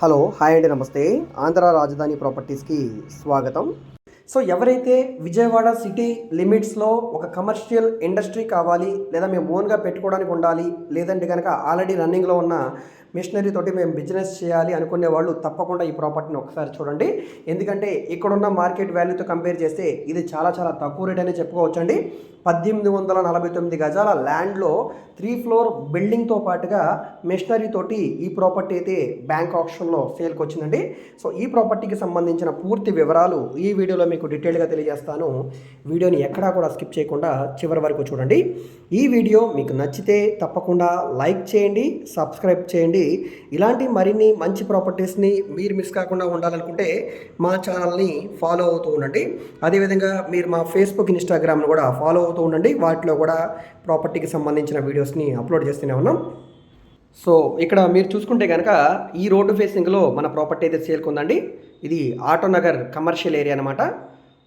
Hello hi అండి నమస్తే. ఆంధ్ర రాజధాని ప్రాపర్టీస్కి స్వాగతం. సో ఎవరైతే విజయవాడ సిటీ లిమిట్స్లో ఒక కమర్షియల్ ఇండస్ట్రీ కావాలి లేదా మేము ఓన్గా పెట్టుకోవడానికి ఉండాలి లేదంటే కనుక ఆల్రెడీ రన్నింగ్లో ఉన్న మిషనరీ తోటి మేము బిజినెస్ చేయాలి అనుకునే వాళ్ళు తప్పకుండా ఈ ప్రాపర్టీని ఒకసారి చూడండి. ఎందుకంటే ఇక్కడున్న మార్కెట్ వాల్యూతో కంపేర్ చేస్తే ఇది చాలా చాలా తక్కువ రేట్ అని చెప్పుకోవచ్చండి. పద్దెనిమిది వందల నలభై తొమ్మిది గజాల ల్యాండ్లో త్రీ ఫ్లోర్ బిల్డింగ్తో పాటుగా మిషనరీ తోటి ఈ ప్రాపర్టీ అయితే బ్యాంక్ ఆప్షన్లో సేల్కి వచ్చిందండి. సో ఈ ప్రాపర్టీకి సంబంధించిన పూర్తి వివరాలు ఈ వీడియోలో మీకు డీటెయిల్గా తెలియజేస్తాను. వీడియోని ఎక్కడా కూడా స్కిప్ చేయకుండా చివరి వరకు చూడండి. ఈ వీడియో మీకు నచ్చితే తప్పకుండా లైక్ చేయండి సబ్స్క్రైబ్ చేయండి. ఇలాంటి మరిన్ని మంచి ప్రాపర్టీస్ని మీరు మిస్ కాకుండా ఉండాలనుకుంటే మా ఛానల్ని ఫాలో అవుతూ ఉండండి. అదేవిధంగా మీరు మా ఫేస్బుక్ ఇన్స్టాగ్రామ్ను కూడా ఫాలో అవుతూ ఉండండి. వాటిలో కూడా ప్రాపర్టీకి సంబంధించిన వీడియోస్ని అప్లోడ్ చేస్తూనే ఉన్నాం. సో ఇక్కడ మీరు చూసుకుంటే కనుక ఈ రోడ్డు ఫేసింగ్లో మన ప్రాపర్టీ అయితే సేల్కి ఇది ఆటో నగర్ కమర్షియల్ ఏరియా అనమాట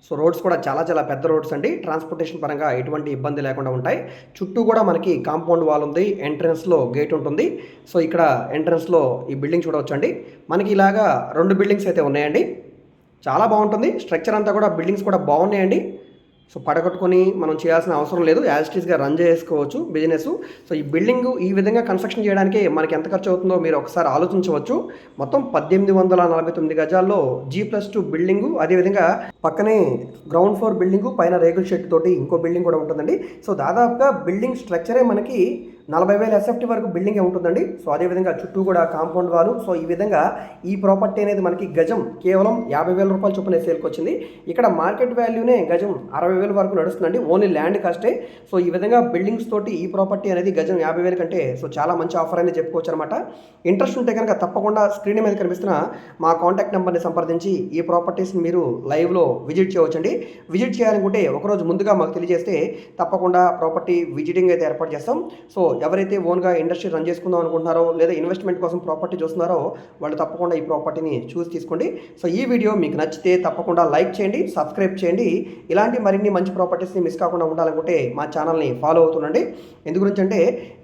సో రోడ్స్ కూడా చాలా చాలా పెద్ద రోడ్స్ అండి. ట్రాన్స్పోర్టేషన్ పరంగా ఎటువంటి ఇబ్బంది లేకుండా ఉంటాయి. చుట్టూ కూడా మనకి కాంపౌండ్ వాల్ ఉంది ఎంట్రన్స్లో గేట్ ఉంటుంది. సో ఇక్కడ ఎంట్రన్స్లో ఈ బిల్డింగ్ చూడవచ్చు అండి మనకి ఇలాగా రెండు బిల్డింగ్స్ అయితే ఉన్నాయండి. చాలా బాగుంటుంది. స్ట్రక్చర్ అంతా కూడా బిల్డింగ్స్ కూడా బాగున్నాయండి. సో పడగొట్టుకొని మనం చేయాల్సిన అవసరం లేదు. యాజిటీస్గా రన్ చేసుకోవచ్చు బిజినెస్ సో ఈ బిల్డింగ్ ఈ విధంగా కన్స్ట్రక్షన్ చేయడానికి మనకి ఎంత ఖర్చు అవుతుందో మీరు ఒకసారి ఆలోచించవచ్చు. మొత్తం పద్దెనిమిది వందల నలభై తొమ్మిది గజాల్లో జీ ప్లస్ టూ బిల్డింగు అదేవిధంగా పక్కనే గ్రౌండ్ ఫ్లోర్ బిల్డింగు పైన రేకుల షెడ్ తోటి ఇంకో బిల్డింగ్ కూడా ఉంటుందండి. సో దాదాపుగా బిల్డింగ్ స్ట్రక్చరే మనకి నలభై వేల ఎస్ఎఫ్టీ వరకు బిల్డింగే ఉంటుందండి. సో అదేవిధంగా చుట్టూ కూడా కాంపౌండ్ వాలు సో ఈ విధంగా ఈ ప్రాపర్టీ అనేది మనకి గజం కేవలం యాభై వేల రూపాయల చొప్పున సేల్కి వచ్చింది. ఇక్కడ మార్కెట్ వాల్యూనే గజం అరవై వేల వరకు నడుస్తుందండి. ఓన్లీ ల్యాండ్ కాస్టే సో ఈ విధంగా బిల్డింగ్స్ తోటి ఈ ప్రాపర్టీ అనేది గజం యాభై వేల కంటే సో చాలా మంచి ఆఫర్ అనేది చెప్పుకోవచ్చు అనమాట ఇంట్రెస్ట్ ఉంటే కనుక తప్పకుండా స్క్రీన్ మీద కనిపిస్తున్న మా కాంటాక్ట్ నెంబర్ని సంప్రదించి ఈ ప్రాపర్టీస్ని మీరు లైవ్లో విజిట్ చేయవచ్చండి. విజిట్ చేయాలనుకుంటే ఒకరోజు ముందుగా మాకు తెలియజేస్తే తప్పకుండా ప్రాపర్టీ విజిటింగ్ అయితే ఏర్పాటు చేస్తాం. సో ఎవరైతే ఓన్గా ఇండస్ట్రీ రన్ చేసుకుందాం అనుకుంటున్నారో లేదా ఇన్వెస్ట్మెంట్ కోసం ప్రాపర్టీ చూస్తున్నారో వాళ్ళు తప్పకుండా ఈ ప్రాపర్టీని చూసి తీసుకోండి. సో ఈ వీడియో మీకు నచ్చితే తప్పకుండా లైక్ చేయండి సబ్స్క్రైబ్ చేయండి. ఇలాంటి మరిన్ని మంచి ప్రాపర్టీస్ని మిస్ కాకుండా ఉండాలనుకుంటే మా ఛానల్ని ఫాలో అవుతుండండి. ఎందు గురించి అంటే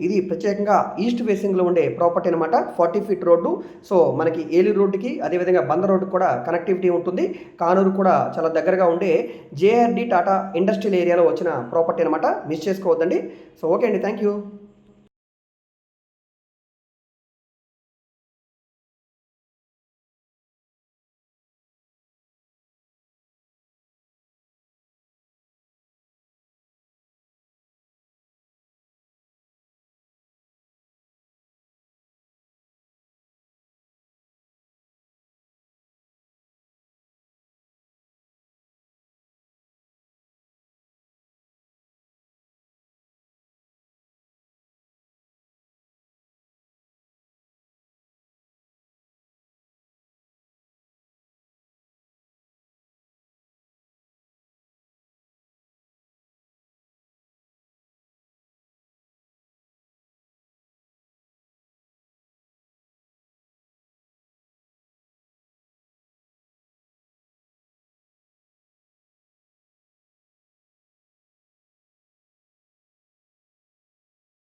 ఇది ప్రత్యేకంగా ఈస్ట్ ఫేసింగ్లో ఉండే ప్రాపర్టీ అనమాట ఫార్టీ ఫీట్ రోడ్డు. సో మనకి ఏలూరు రోడ్డుకి అదేవిధంగా బంద రోడ్డుకి కూడా కనెక్టివిటీ ఉంటుంది. కానూరు కూడా చాలా దగ్గరగా ఉండే జేఆర్డి టాటా ఇండస్ట్రియల్ ఏరియాలో వచ్చిన ప్రాపర్టీ అనమాట మిస్ చేసుకోవద్దండి. సో ఓకే అండి థ్యాంక్ యూ.